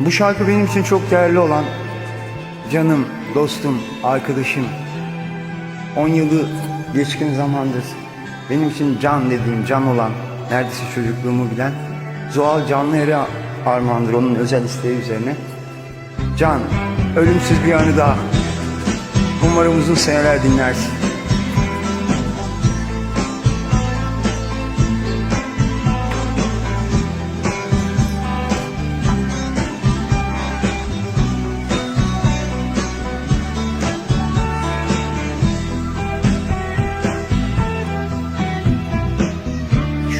Bu şarkı benim için çok değerli olan canım, dostum, arkadaşım. 10 yılı geçkin zamandır benim için can dediğim can olan neredeyse çocukluğumu bilen Zuhal Canlıer'e armağandır onun özel isteği üzerine. Can, ölümsüz bir anı daha. Umarım uzun seneler dinlersin.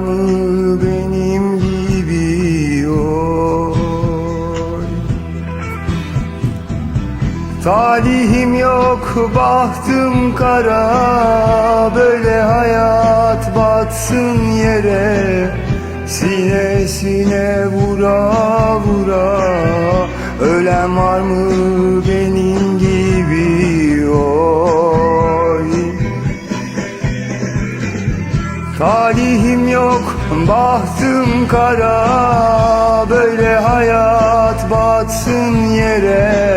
mı benim gibi oy. Talihim yok bahtım kara Böyle hayat batsın yere. Sinesine vura vura Ölen var mı bahtım kara Böyle hayat batsın yere.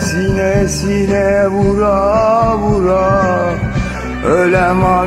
Sinesine vura vura Ölen var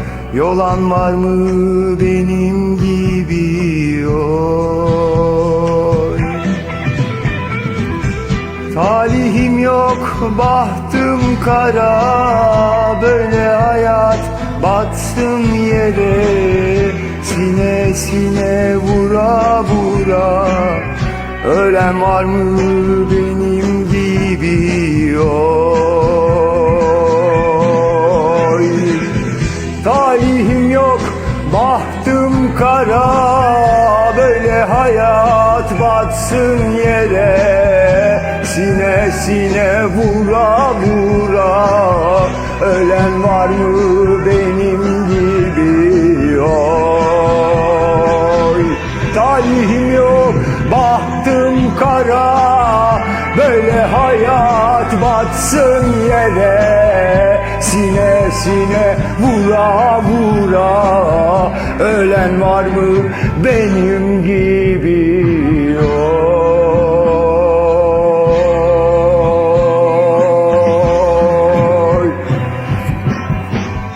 Yolan var mı benim gibi oy Talihim yok bahtım kara Böyle hayat batsın yere. Sinesine vura vura Ölen var mı benim gibi oy hayat batsın yere Sinesine vura vura. Ölen var mı benim gibi? Oy Talihim yok, bahtım kara. Böyle hayat batsın yere Sinesine vura vura. Ölen var mı benim gibi